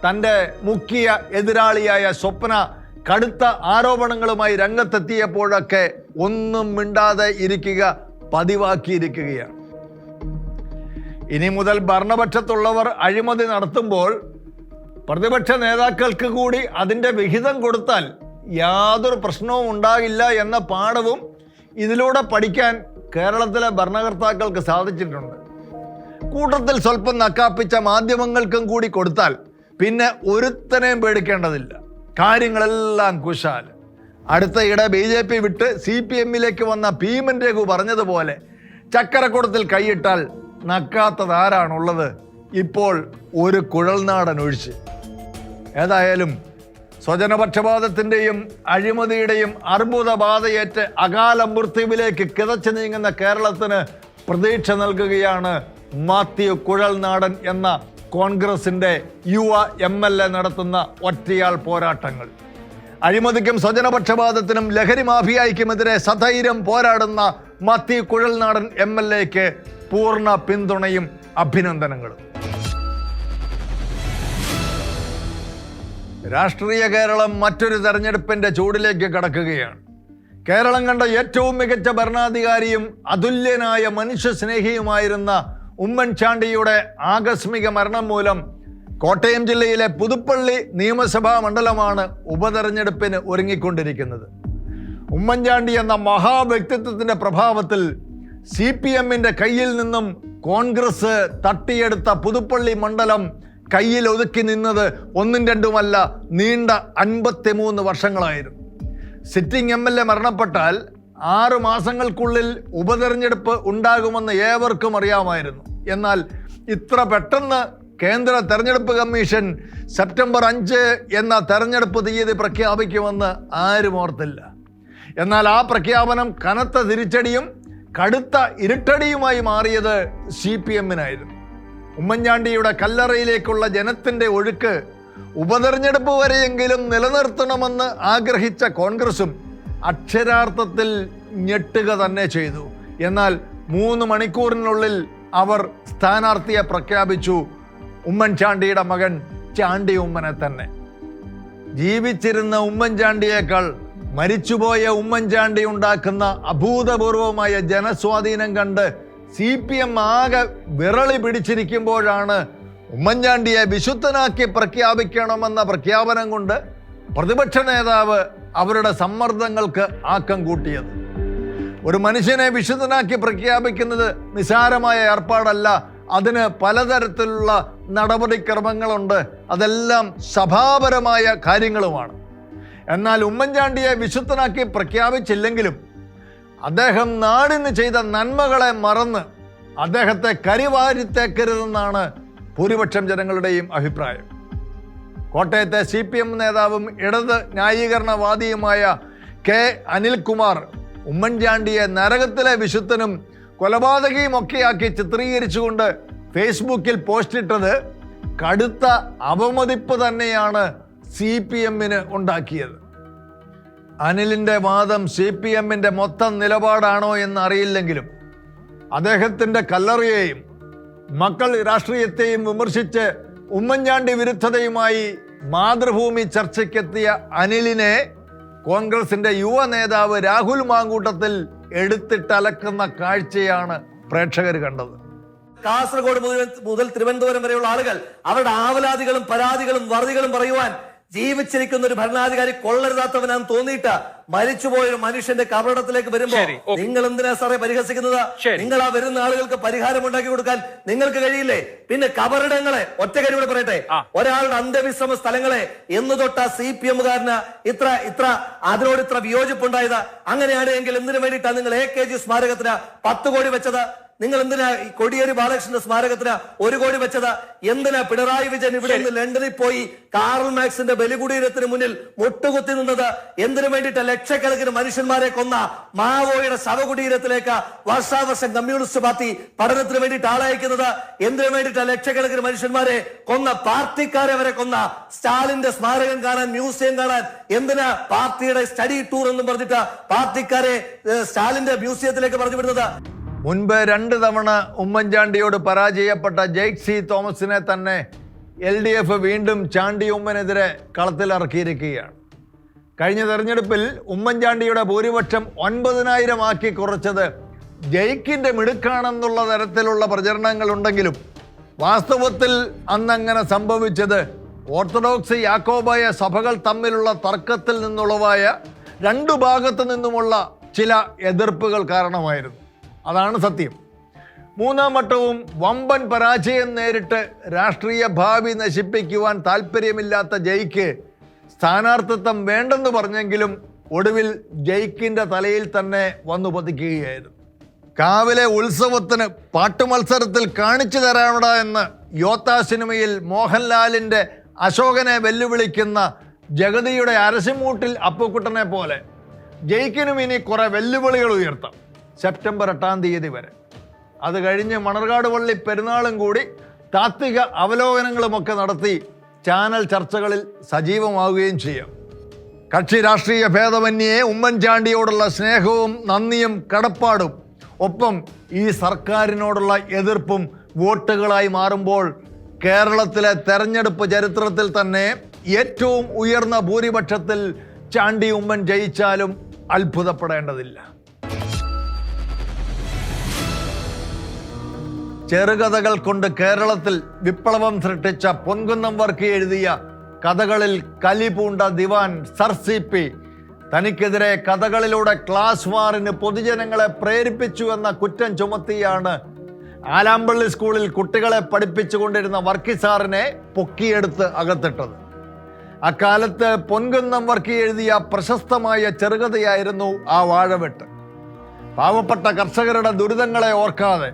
തന്റെ മുഖ്യ എതിരാളിയായ സ്വപ്ന കടുത്ത ആരോപണങ്ങളുമായി രംഗത്തെത്തിയപ്പോഴൊക്കെ ഒന്നും മിണ്ടാതെ ഇരിക്കുക പതിവാക്കിയിരിക്കുകയാണ്. ഇനി മുതൽ ഭരണപക്ഷത്തുള്ളവർ അഴിമതി നടത്തുമ്പോൾ പ്രതിപക്ഷ നേതാക്കൾക്ക് കൂടി അതിന്റെ വിഹിതം കൊടുത്താൽ യാതൊരു പ്രശ്നവും ഉണ്ടാകില്ല എന്ന പാഠവും ഇതിലൂടെ പഠിക്കാൻ കേരളത്തിലെ ഭരണകർത്താക്കൾക്ക് സാധിച്ചിട്ടുണ്ട്. കൂട്ടത്തിൽ സ്വല്പം നക്കാപ്പിച്ച മാധ്യമങ്ങൾക്കും കൂടി കൊടുത്താൽ പിന്നെ ഒരുത്തനെയും പേടിക്കേണ്ടതില്ല. കാര്യങ്ങളെല്ലാം കുശാൽ. അടുത്തയിടെ ബി ജെ പി വിട്ട് സി പി എമ്മിലേക്ക് വന്ന ഭീമൻ രഘു പറഞ്ഞതുപോലെ ചക്കരക്കുടത്തിൽ കൈയിട്ടാൽ നക്കാത്തതാരാണുള്ളത്? ഇപ്പോൾ ഒരു കുഴൽനാടൻ ഒഴിച്ച് ഏതായാലും സ്വജനപക്ഷപാതത്തിന്റെയും അഴിമതിയുടെയും അർബുദബാധയേറ്റ് അകാല മൃത്യുവിലേക്ക് കിതച്ചു നീങ്ങുന്ന കേരളത്തിന് പ്രതീക്ഷ നൽകുകയാണ് മാത്യു കുഴൽനാടൻ എന്ന കോൺഗ്രസിന്റെ യുവ എം എൽ എ നടത്തുന്ന ഒറ്റയാൾ പോരാട്ടങ്ങൾ. അഴിമതിക്കും സ്വജനപക്ഷപാതത്തിനും ലഹരി മാഫിയായിക്കുമെതിരെ സധൈര്യം പോരാടുന്ന മാത്യു കുഴൽനാടൻ എം എൽ എക്ക് പൂർണ പിന്തുണയും അഭിനന്ദനങ്ങളും. രാഷ്ട്രീയ കേരളം മറ്റൊരു തെരഞ്ഞെടുപ്പിന്റെ ചൂടിലേക്ക് കടക്കുകയാണ്. കേരളം കണ്ട ഏറ്റവും മികച്ച ഭരണാധികാരിയും അതുല്യനായ മനുഷ്യസ്നേഹിയുമായിരുന്ന ഉമ്മൻചാണ്ടിയുടെ ആകസ്മിക മരണം മൂലം കോട്ടയം ജില്ലയിലെ പുതുപ്പള്ളി നിയമസഭാ മണ്ഡലമാണ് ഉപതെരഞ്ഞെടുപ്പിന് ഒരുങ്ങിക്കൊണ്ടിരിക്കുന്നത്. ഉമ്മൻചാണ്ടി എന്ന മഹാവ്യക്തിത്വത്തിന്റെ പ്രഭാവത്തിൽ സി പി എമ്മിന്റെ കയ്യിൽ നിന്നും കോൺഗ്രസ് തട്ടിയെടുത്ത പുതുപ്പള്ളി മണ്ഡലം കയ്യിൽ ഒതുക്കി നിന്നത് ഒന്നും രണ്ടുമല്ല നീണ്ട അൻപത്തിമൂന്ന് വർഷങ്ങളായിരുന്നു. സിറ്റിംഗ് എം എൽ എ മരണപ്പെട്ടാൽ ആറ് മാസങ്ങൾക്കുള്ളിൽ ഉപതെരഞ്ഞെടുപ്പ് ഉണ്ടാകുമെന്ന് ഏവർക്കും അറിയാമായിരുന്നു. എന്നാൽ ഇത്ര പെട്ടെന്ന് കേന്ദ്ര തെരഞ്ഞെടുപ്പ് കമ്മീഷൻ സെപ്റ്റംബർ അഞ്ച് എന്ന തെരഞ്ഞെടുപ്പ് തീയതി പ്രഖ്യാപിക്കുമെന്ന് ആരും ഓർത്തില്ല. എന്നാൽ ആ പ്രഖ്യാപനം കനത്ത തിരിച്ചടിയും കടുത്ത ഇരുട്ടടിയുമായി മാറിയത് സി പി എമ്മിനായിരുന്നു. ഉമ്മൻചാണ്ടിയുടെ കല്ലറയിലേക്കുള്ള ജനത്തിന്റെ ഒഴുക്ക് ഉപതെരഞ്ഞെടുപ്പ് വരെയെങ്കിലും നിലനിർത്തണമെന്ന് ആഗ്രഹിച്ച കോൺഗ്രസും അക്ഷരാർത്ഥത്തിൽ ഞെട്ടുക തന്നെ ചെയ്തു. എന്നാൽ മൂന്ന് മണിക്കൂറിനുള്ളിൽ അവർ സ്ഥാനാർത്ഥിയെ പ്രഖ്യാപിച്ചു ഉമ്മൻചാണ്ടിയുടെ മകൻ ചാണ്ടി ഉമ്മനെ തന്നെ. ജീവിച്ചിരുന്ന ഉമ്മൻചാണ്ടിയേക്കാൾ മരിച്ചുപോയ ഉമ്മൻചാണ്ടി ഉണ്ടാക്കുന്ന അഭൂതപൂർവമായ ജനസ്വാധീനം കണ്ട് സി പി എം ആകെ വിറളി പിടിച്ചിരിക്കുമ്പോഴാണ് ഉമ്മൻചാണ്ടിയെ വിശുദ്ധനാക്കി പ്രഖ്യാപിക്കണമെന്ന പ്രഖ്യാപനം കൊണ്ട് പ്രതിപക്ഷ നേതാവ് അവരുടെ സമ്മർദ്ദങ്ങൾക്ക് ആക്കം കൂട്ടിയത്. ഒരു മനുഷ്യനെ വിശുദ്ധനാക്കി പ്രഖ്യാപിക്കുന്നത് നിസാരമായ ഏർപ്പാടല്ല അതിന് പലതരത്തിലുള്ള നടപടിക്രമങ്ങളുണ്ട്. അതെല്ലാം സഭാപരമായ കാര്യങ്ങളുമാണ്. എന്നാൽ ഉമ്മൻചാണ്ടിയെ വിശുദ്ധനാക്കി പ്രഖ്യാപിച്ചില്ലെങ്കിലും അദ്ദേഹം നാടിന് ചെയ്ത നന്മകളെ മറന്ന് അദ്ദേഹത്തെ കരിവാരിത്തേക്കരുതെന്നാണ് ഭൂരിപക്ഷം ജനങ്ങളുടെയും അഭിപ്രായം. കോട്ടയത്തെ സി പി എം നേതാവും ഇടത് ന്യായീകരണവാദിയുമായ കെ അനിൽകുമാർ ഉമ്മൻചാണ്ടിയെ നരകത്തിലെ വിശുദ്ധനും കൊലപാതകയും ഒക്കെയാക്കി ചിത്രീകരിച്ചുകൊണ്ട് ഫേസ്ബുക്കിൽ പോസ്റ്റിട്ടത് കടുത്ത അപമതിപ്പ് തന്നെയാണ് സി പി എമ്മിന് ഉണ്ടാക്കിയത്. അനിലിന്റെ വാദം സി പി എമ്മിന്റെ മൊത്തം നിലപാടാണോ എന്ന് അറിയില്ലെങ്കിലും അദ്ദേഹത്തിന്റെ കല്ലറിയെയും മക്കൾ രാഷ്ട്രീയത്തെയും വിമർശിച്ച് ഉമ്മൻചാണ്ടി വിരുദ്ധതയുമായി മാതൃഭൂമി ചർച്ചയ്ക്കെത്തിയ അനിലിനെ കോൺഗ്രസിന്റെ യുവ നേതാവ് രാഹുൽ മാങ്കൂട്ടത്തിൽ എടുത്തിട്ടലക്കുന്ന കാഴ്ചയാണ് പ്രേക്ഷകർ കണ്ടത്. കാസർഗോഡ് മുതൽ തിരുവനന്തപുരം വരെയുള്ള ആളുകൾ അവരുടെ ആവലാതികളും പരാതികളും വറുതികളും പറയുവാൻ ജീവിച്ചിരിക്കുന്ന ഒരു ഭരണാധികാരി കൊള്ളരുതാത്തവനാന്ന് തോന്നിയിട്ട് മരിച്ചുപോയ ഒരു മനുഷ്യന്റെ കബറിടത്തിലേക്ക് വരുമ്പോ നിങ്ങൾ എന്തിനാ സാറേ പരിഹസിക്കുന്നത്? നിങ്ങൾ ആ വരുന്ന ആളുകൾക്ക് പരിഹാരം ഉണ്ടാക്കി കൊടുക്കാൻ നിങ്ങൾക്ക് കഴിയില്ലേ? പിന്നെ കബറിടങ്ങളെ ഒറ്റ കാര്യം കൂടെ പറയട്ടെ. ഒരാളുടെ അന്ത്യവിശ്രമ സ്ഥലങ്ങളെ എന്ന് തൊട്ട സി പി എമ്മുകാരന് ഇത്ര ഇത്ര അതിനോട് ഇത്ര വിയോജിപ്പുണ്ടായത്. അങ്ങനെയാണ് എങ്കിൽ എന്തിനു വേണ്ടിയിട്ടാണ് നിങ്ങൾ എ കെ ജി സ്മാരകത്തിന് പത്ത് കോടി വെച്ചത്? നിങ്ങൾ എന്തിനാ കൊടിയേരി ബാലകൃഷ്ണന്റെ സ്മാരകത്തിന് ഒരു കോടി വെച്ചത്? എന്തിനാ പിണറായി വിജയൻ ഇവിടെ നിന്ന് ലണ്ടനിൽ പോയി കാറൽ മാക്സിന്റെ ബലികുടീരത്തിന് മുന്നിൽ മുട്ടുകുത്തി നിന്നത്? എന്തിനു വേണ്ടിയിട്ട് ലക്ഷക്കണക്കിന് മനുഷ്യന്മാരെ കൊന്ന മാവോയുടെ ശവകുടീരത്തിലേക്ക് വർഷാവർഷം കമ്മ്യൂണിസ്റ്റ് പാർട്ടി പഠനത്തിന് വേണ്ടിയിട്ട് ആളയക്കുന്നത്? എന്തിനു വേണ്ടിയിട്ട് ലക്ഷക്കണക്കിന് മനുഷ്യന്മാരെ കൊന്ന പാർട്ടിക്കാരെ വരെ കൊന്ന സ്റ്റാലിന്റെ സ്മാരകം കാണാൻ മ്യൂസിയം കാണാൻ? എന്തിനാ പാർട്ടിയുടെ സ്റ്റഡി ടൂർ എന്നും പറഞ്ഞിട്ട് പാർട്ടിക്കാരെ സ്റ്റാലിന്റെ മ്യൂസിയത്തിലേക്ക് പറഞ്ഞു വിടുന്നത് മുൻപ് രണ്ട് തവണ ഉമ്മൻചാണ്ടിയോട് പരാജയപ്പെട്ട ജെയ്ക് സി തോമസിനെ തന്നെ എൽ ഡി എഫ് വീണ്ടും ചാണ്ടി ഉമ്മനെതിരെ കളത്തിലിറക്കിയിരിക്കുകയാണ്. കഴിഞ്ഞ തെരഞ്ഞെടുപ്പിൽ ഉമ്മൻചാണ്ടിയുടെ ഭൂരിപക്ഷം ഒൻപതിനായിരം ആക്കി കുറച്ചത് ജയ്ക്കിന്റെ മിടുക്കാണെന്നുള്ള തരത്തിലുള്ള പ്രചരണങ്ങളുണ്ടെങ്കിലും വാസ്തവത്തിൽ അന്നങ്ങനെ സംഭവിച്ചത് ഓർത്തഡോക്സ് യാക്കോബായ സഭകൾ തമ്മിലുള്ള തർക്കത്തിൽ നിന്നുളവായ രണ്ടു ഭാഗത്തു നിന്നുമുള്ള ചില എതിർപ്പുകൾ കാരണമായിരുന്നു. അതാണ് സത്യം. മൂന്നാം വട്ടവും വമ്പൻ പരാജയം നേരിട്ട് രാഷ്ട്രീയ ഭാവി നശിപ്പിക്കുവാൻ താല്പര്യമില്ലാത്ത ജയ്ക്ക് സ്ഥാനാർത്ഥിത്വം വേണ്ടെന്ന് പറഞ്ഞെങ്കിലും ഒടുവിൽ ജയ്ക്കിന്റെ തലയിൽ തന്നെ വന്നു പതിക്കുകയായിരുന്നു. കാവിലെ ഉത്സവത്തിന് പാട്ടുമത്സരത്തിൽ കാണിച്ചു തരാമടാ എന്ന് യോത്ത സിനിമയിൽ മോഹൻലാലിന്റെ അശോകനെ വെല്ലുവിളിക്കുന്ന ജഗതിയുടെ അരശിമൂട്ടിൽ അപ്പുക്കുട്ടനെ പോലെ ജയിക്കിനും ഇനി കുറേ വെല്ലുവിളികൾ ഉയർത്താം. സെപ്റ്റംബർ എട്ടാം തീയതി വരെ. അത് കഴിഞ്ഞ് മണർകാട് പള്ളി പെരുന്നാളും കൂടി താത്വിക അവലോകനങ്ങളുമൊക്കെ നടത്തി ചാനൽ ചർച്ചകളിൽ സജീവമാവുകയും ചെയ്യാം. കക്ഷി രാഷ്ട്രീയ ഭേദമന്യേ ഉമ്മൻചാണ്ടിയോടുള്ള സ്നേഹവും നന്ദിയും കടപ്പാടും. ഒപ്പം ഈ സർക്കാരിനോടുള്ള എതിർപ്പും വോട്ടുകളായി മാറുമ്പോൾ കേരളത്തിലെ തെരഞ്ഞെടുപ്പ് ചരിത്രത്തിൽ തന്നെ ഏറ്റവും ഉയർന്ന ഭൂരിപക്ഷത്തിൽ ചാണ്ടി ഉമ്മൻ ജയിച്ചാലും അത്ഭുതപ്പെടേണ്ടതില്ല. ചെറുകഥകൾ കൊണ്ട് കേരളത്തിൽ വിപ്ലവം സൃഷ്ടിച്ച പൊൻകുന്നം വർക്ക് എഴുതിയ കഥകളിൽ കലിപൂണ്ട ദിവാൻ സർ സി പി. തനിക്കെതിരെ കഥകളിലൂടെ ക്ലാസ് വാറിന് പൊതുജനങ്ങളെ പ്രേരിപ്പിച്ചു എന്ന കുറ്റം ചുമത്തിയാണ് ആലാമ്പള്ളി സ്കൂളിൽ കുട്ടികളെ പഠിപ്പിച്ചുകൊണ്ടിരുന്ന വർക്കി സാറിനെ പൊക്കിയെടുത്ത് അകത്തിട്ടത്. അക്കാലത്ത് പൊൻകുന്നം വർക്കി എഴുതിയ പ്രശസ്തമായ ചെറുകഥയായിരുന്നു ആ വാഴവെട്ട്. പാവപ്പെട്ട കർഷകരുടെ ദുരിതങ്ങളെ ഓർക്കാതെ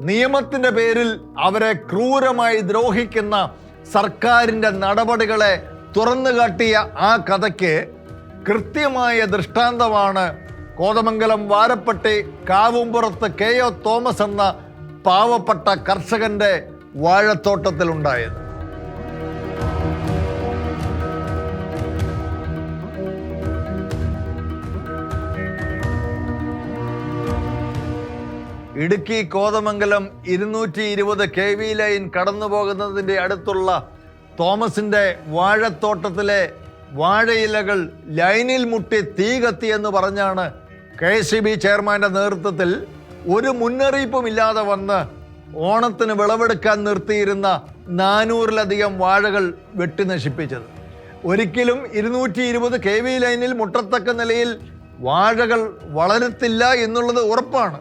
നിയമത്തിന്റെ പേരിൽ അവരെ ക്രൂരമായി ദ്രോഹിക്കുന്ന സർക്കാരിന്റെ നടപടികളെ തുറന്നു കാട്ടിയ ആ കഥയ്ക്ക് കൃത്യമായ ദൃഷ്ടാന്തമാണ് Kothamangalam Varappetty Kavumpurath K O Thomas എന്ന പാവപ്പെട്ട കർഷകന്റെ വാഴത്തോട്ടത്തിലുണ്ടായത്. ഇടുക്കി കോതമംഗലം ഇരുന്നൂറ്റി ഇരുപത് കെ വി ലൈൻ കടന്നു പോകുന്നതിന്റെ അടുത്തുള്ള തോമസിന്റെ വാഴത്തോട്ടത്തിലെ വാഴയിലകൾ ലൈനിൽ മുട്ടി തീ കത്തി എന്ന് പറഞ്ഞാണ് കെ സി ബി ചെയർമാന്റെ നേതൃത്വത്തിൽ ഒരു മുന്നറിയിപ്പുമില്ലാതെ വന്ന് ഓണത്തിന് വിളവെടുക്കാൻ നിർത്തിയിരുന്ന നാനൂറിലധികം വാഴകൾ വെട്ടി നശിപ്പിച്ചത്. ഒരിക്കലും ഇരുന്നൂറ്റി ഇരുപത് കെ വി ലൈനിൽ മുട്ടത്തക്ക നിലയിൽ വാഴകൾ വളരത്തില്ല എന്നുള്ളത് ഉറപ്പാണ്.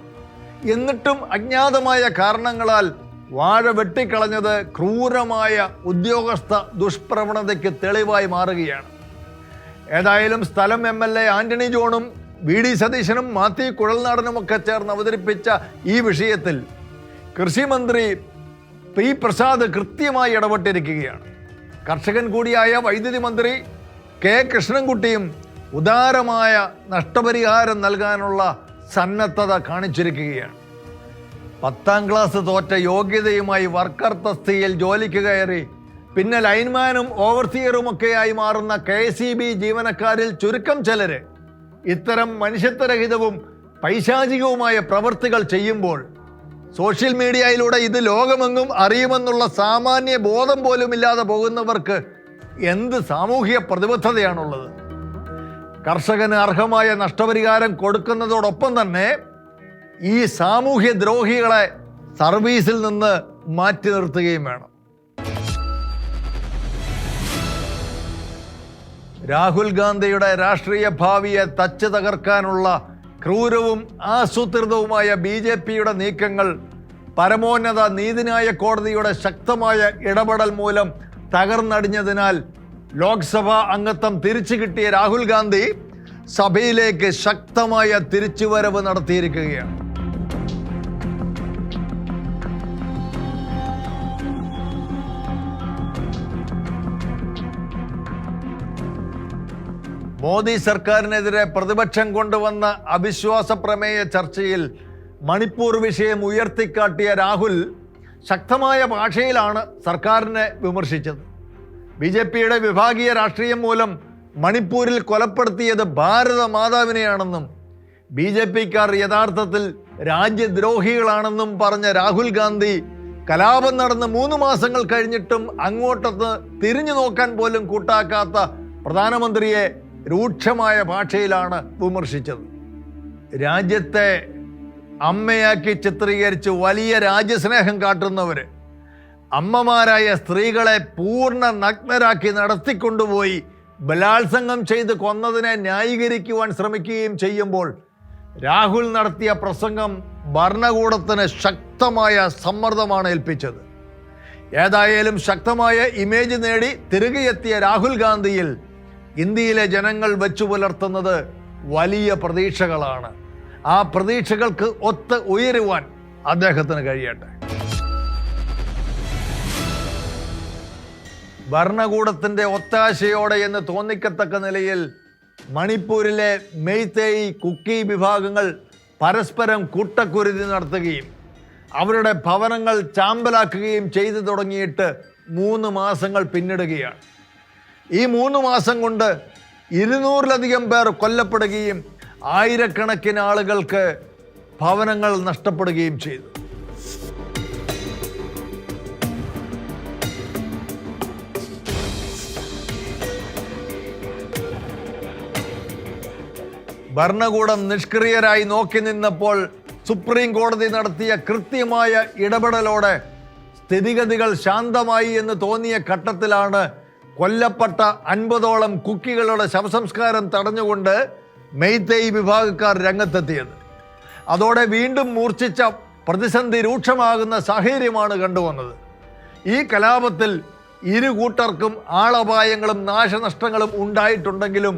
എന്നിട്ടും അജ്ഞാതമായ കാരണങ്ങളാൽ വാഴ വെട്ടിക്കളഞ്ഞത് ക്രൂരമായ ഉദ്യോഗസ്ഥ ദുഷ്പ്രവണതയ്ക്ക് തെളിവായി മാറുകയാണ്. ഏതായാലും സ്ഥലം എം എൽ എ ആന്റണി ജോണും വി ഡി സതീശനും മാത്യു കുഴൽനാടനുമൊക്കെ ചേർന്ന് അവതരിപ്പിച്ച ഈ വിഷയത്തിൽ കൃഷിമന്ത്രി പി പ്രസാദ് കൃത്യമായി ഇടപെട്ടിരിക്കുകയാണ്. കർഷകൻ കൂടിയായ വൈദ്യുതി മന്ത്രി കെ കൃഷ്ണൻകുട്ടിയും ഉദാരമായ നഷ്ടപരിഹാരം നൽകാനുള്ള സന്നദ്ധത കാണിച്ചിരിക്കുകയാണ്. പത്താം ക്ലാസ് തോറ്റ യോഗ്യതയുമായി വർക്കർ തസ്തിയിൽ ജോലിക്ക് കയറി പിന്നെ ലൈൻമാനും ഓവർസിയറുമൊക്കെയായി മാറുന്ന കെ സി ബി ജീവനക്കാരിൽ ചുരുക്കം ചിലര്. ഇത്തരം മനുഷ്യത്വരഹിതവും പൈശാചികവുമായ പ്രവൃത്തികൾ ചെയ്യുമ്പോൾ സോഷ്യൽ മീഡിയയിലൂടെ ഇത് ലോകമെങ്ങും അറിയുമെന്നുള്ള സാമാന്യ ബോധം പോലും ഇല്ലാതെ പോകുന്നവർക്ക് എന്ത് സാമൂഹിക പ്രതിബദ്ധതയാണുള്ളത്? കർഷകന് അർഹമായ നഷ്ടപരിഹാരം കൊടുക്കുന്നതോടൊപ്പം തന്നെ ഈ സാമൂഹ്യ ദ്രോഹികളെ സർവീസിൽ നിന്ന് മാറ്റി നിർത്തുകയും വേണം. രാഹുൽ ഗാന്ധിയുടെ രാഷ്ട്രീയ ഭാവിയെ തച്ച് തകർക്കാനുള്ള ക്രൂരവും ആസൂത്രിതവുമായ ബി ജെ പിയുടെ നീക്കങ്ങൾ പരമോന്നത നീതിന്യായ കോടതിയുടെ ശക്തമായ ഇടപെടൽ മൂലം തകർന്നടിഞ്ഞതിനാൽ ലോക്സഭാ അംഗത്വം തിരിച്ചു കിട്ടിയ രാഹുൽ ഗാന്ധി സഭയിലേക്ക് ശക്തമായ തിരിച്ചുവരവ് നടത്തിയിരിക്കുകയാണ്. മോദി സർക്കാരിനെതിരെ പ്രതിപക്ഷം കൊണ്ടുവന്ന അവിശ്വാസ പ്രമേയ ചർച്ചയിൽ മണിപ്പൂർ വിഷയം ഉയർത്തിക്കാട്ടിയ രാഹുൽ ശക്തമായ ഭാഷയിലാണ് സർക്കാരിനെ വിമർശിച്ചത്. ബി ജെ പിയുടെ വിഭാഗീയ രാഷ്ട്രീയം മൂലം മണിപ്പൂരിൽ കൊലപ്പെടുത്തിയത് ഭാരത മാതാവിനെയാണെന്നും ബി ജെ പിക്കാർ യഥാർത്ഥത്തിൽ രാജ്യദ്രോഹികളാണെന്നും പറഞ്ഞ രാഹുൽ ഗാന്ധി കലാപം നടന്ന് മൂന്ന് മാസങ്ങൾ കഴിഞ്ഞിട്ടും അങ്ങോട്ടത്ത് തിരിഞ്ഞു നോക്കാൻ പോലും കൂട്ടാക്കാത്ത പ്രധാനമന്ത്രിയെ രൂക്ഷമായ ഭാഷയിലാണ് വിമർശിച്ചത്. രാജ്യത്തെ അമ്മയാക്കി ചിത്രീകരിച്ച് വലിയ രാജ്യസ്നേഹം കാട്ടുന്നവര് അമ്മമാരായ സ്ത്രീകളെ പൂർണ നഗ്നരാക്കി നടത്തിക്കൊണ്ടുപോയി ബലാത്സംഗം ചെയ്ത് കൊന്നതിനെ ന്യായീകരിക്കുവാൻ ശ്രമിക്കുകയും ചെയ്യുമ്പോൾ രാഹുൽ നടത്തിയ പ്രസംഗം ഭരണകൂടത്തിന് ശക്തമായ സമ്മർദ്ദമാണ് ഏൽപ്പിച്ചത്. ഏതായാലും ശക്തമായ ഇമേജ് നേടി തിരികെ എത്തിയ രാഹുൽ ഗാന്ധിയിൽ ഇന്ത്യയിലെ ജനങ്ങൾ വെച്ചു പുലർത്തുന്നത് വലിയ പ്രതീക്ഷകളാണ്. ആ പ്രതീക്ഷകൾക്ക് ഒത്ത് ഉയരുവാൻ അദ്ദേഹത്തിന് കഴിയട്ടെ. ഭരണകൂടത്തിന്റെ ഒത്താശയോടെ എന്ന് തോന്നിക്കത്തക്ക നിലയിൽ മണിപ്പൂരിലെ മെയ്തേയി കുക്കി വിഭാഗങ്ങൾ പരസ്പരം കൂട്ടക്കുരുതി നടത്തുകയും അവരുടെ ഭവനങ്ങൾ ചാമ്പലാക്കുകയും ചെയ്തു തുടങ്ങിയിട്ട് മൂന്ന് മാസങ്ങൾ പിന്നിടുകയാണ്. ഈ മൂന്ന് മാസം കൊണ്ട് ഇരുന്നൂറിലധികം പേർ കൊല്ലപ്പെടുകയും ആയിരക്കണക്കിന് ആളുകൾക്ക് ഭവനങ്ങൾ നഷ്ടപ്പെടുകയും ചെയ്തു. ഭരണകൂടം നിഷ്ക്രിയരായി നോക്കി നിന്നപ്പോൾ സുപ്രീം കോടതി നടത്തിയ കൃത്യമായ ഇടപെടലോടെ സ്ഥിതിഗതികൾ ശാന്തമായി എന്ന് തോന്നിയ ഘട്ടത്തിലാണ് കൊല്ലപ്പെട്ട അൻപതോളം കുക്കികളുടെ ശവസംസ്കാരം തടഞ്ഞുകൊണ്ട് മെയ്തേയ് വിഭാഗക്കാർ രംഗത്തെത്തിയത്. അതോടെ വീണ്ടും മൂർച്ഛിച്ച പ്രതിസന്ധി രൂക്ഷമാകുന്ന സാഹചര്യമാണ് കണ്ടുവന്നത്. ഈ കലാപത്തിൽ ഇരു കൂട്ടർക്കും ആളപായങ്ങളും നാശനഷ്ടങ്ങളും ഉണ്ടായിട്ടുണ്ടെങ്കിലും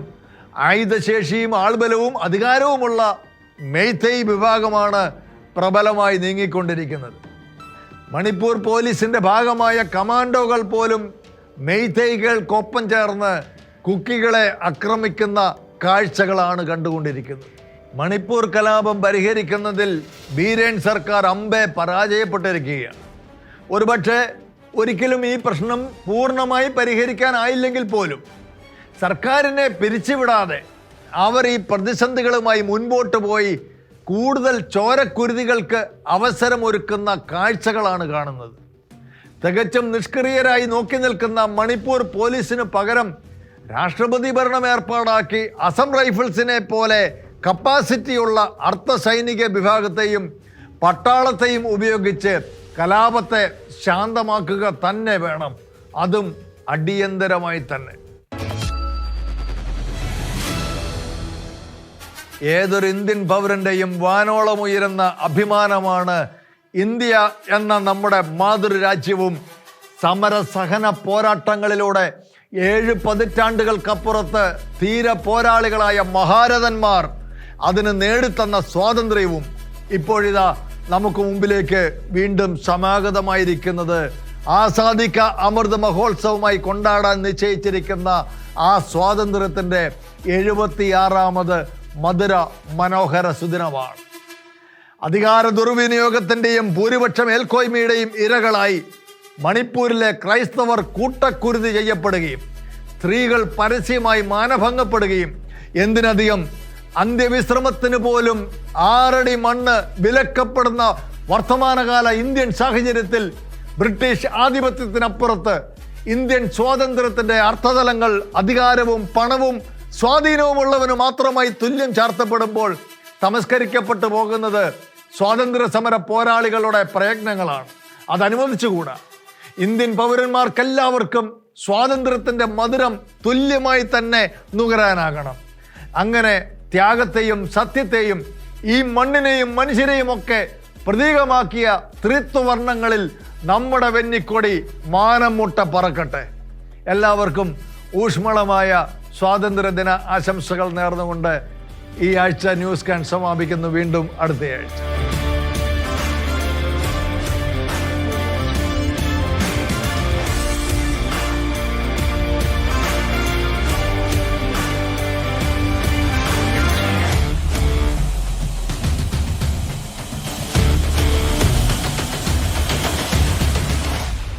ആയുധശേഷിയും ആൾബലവും അധികാരവുമുള്ള മെയ്തേയ് വിഭാഗമാണ് പ്രബലമായി നീങ്ങിക്കൊണ്ടിരിക്കുന്നത്. മണിപ്പൂർ പോലീസിന്റെ ഭാഗമായ കമാൻഡോകൾ പോലും മെയ്തൈകൾക്കൊപ്പം ചേർന്ന് കുക്കികളെ ആക്രമിക്കുന്ന കാഴ്ചകളാണ് കണ്ടുകൊണ്ടിരിക്കുന്നത്. മണിപ്പൂർ കലാപം പരിഹരിക്കുന്നതിൽ ബീരേൻ സർക്കാർ അമ്പെ പരാജയപ്പെട്ടിരിക്കുകയാണ്. ഒരുപക്ഷെ ഒരിക്കലും ഈ പ്രശ്നം പൂർണമായി പരിഹരിക്കാനായില്ലെങ്കിൽ പോലും സർക്കാരിനെ പിരിച്ചുവിടാതെ അവർ ഈ പ്രതിസന്ധികളുമായി മുൻപോട്ട് പോയി കൂടുതൽ ചോരക്കുരുതികൾക്ക് അവസരമൊരുക്കുന്ന കാഴ്ചകളാണ് കാണുന്നത്. തികച്ചും നിഷ്ക്രിയരായി നോക്കി നിൽക്കുന്ന മണിപ്പൂർ പോലീസിന് പകരം രാഷ്ട്രപതി ഭരണം ഏർപ്പാടാക്കി അസം റൈഫിൾസിനെ പോലെ കപ്പാസിറ്റിയുള്ള അർദ്ധ സൈനിക വിഭാഗത്തെയും പട്ടാളത്തെയും ഉപയോഗിച്ച് കലാപത്തെ ശാന്തമാക്കുക തന്നെ വേണം. അതും അടിയന്തരമായി തന്നെ. ഏതൊരു ഇന്ത്യൻ പൗരന്റെയും വാനോളം ഉയരുന്ന അഭിമാനമാണ് ഇന്ത്യ എന്ന നമ്മുടെ മാതൃരാജ്യവും സമരസഹന പോരാട്ടങ്ങളിലൂടെ ഏഴ് പതിറ്റാണ്ടുകൾക്കപ്പുറത്ത് തീര പോരാളികളായ മഹാരഥന്മാർ അതിന് നേടിത്തന്ന സ്വാതന്ത്ര്യവും ഇപ്പോഴിതാ നമുക്ക് മുമ്പിലേക്ക് വീണ്ടും സമാഗതമായിരിക്കുന്നത്. ആസാദിക്ക അമൃത് മഹോത്സവമായി കൊണ്ടാടാൻ നിശ്ചയിച്ചിരിക്കുന്ന ആ സ്വാതന്ത്ര്യത്തിന്റെ എഴുപത്തിയാറാമത് മധുര മനോഹര സുദിനമാണ്. അധികാര ദുർവിനിയോഗത്തിന്റെയും ഭൂരിപക്ഷം മേൽക്കോയ്മയുടെയും ഇരകളായി മണിപ്പൂരിലെ ക്രൈസ്തവർ കൂട്ടക്കുരുതി ചെയ്യപ്പെടുകയും സ്ത്രീകൾ പരസ്യമായി മാനഭംഗപ്പെടുകയും എന്തിനധികം അന്ത്യവിശ്രമത്തിന് പോലും ആറടി മണ്ണ് വിലക്കപ്പെടുന്ന വർത്തമാനകാല ഇന്ത്യൻ സാഹചര്യത്തിൽ ബ്രിട്ടീഷ് ആധിപത്യത്തിനപ്പുറത്ത് ഇന്ത്യൻ സ്വാതന്ത്ര്യത്തിന്റെ അർത്ഥതലങ്ങൾ അധികാരവും പണവും സ്വാധീനവുമുള്ളവന് മാത്രമായി തുല്യം ചാർത്തപ്പെടുമ്പോൾ തമസ്കരിക്കപ്പെട്ടു പോകുന്നത് സ്വാതന്ത്ര്യ സമര പോരാളികളുടെ പ്രയത്നങ്ങളാണ്. അത് ഇന്ത്യൻ പൗരന്മാർക്കെല്ലാവർക്കും സ്വാതന്ത്ര്യത്തിന്റെ മധുരം തുല്യമായി തന്നെ നുകരാനാകണം. അങ്ങനെ ത്യാഗത്തെയും സത്യത്തെയും ഈ മണ്ണിനെയും മനുഷ്യരെയും ഒക്കെ പ്രതീകമാക്കിയ ത്രിത്വവർണങ്ങളിൽ നമ്മുടെ വെന്നിക്കൊടി മാനം മുട്ട പറക്കട്ടെ. എല്ലാവർക്കും ഊഷ്മളമായ സ്വാതന്ത്ര്യദിന ആശംസകൾ നേർന്നുകൊണ്ട് ഈ ആഴ്ച ന്യൂസ് കാൻ സമാപിക്കുന്നു. വീണ്ടും അടുത്തയാഴ്ച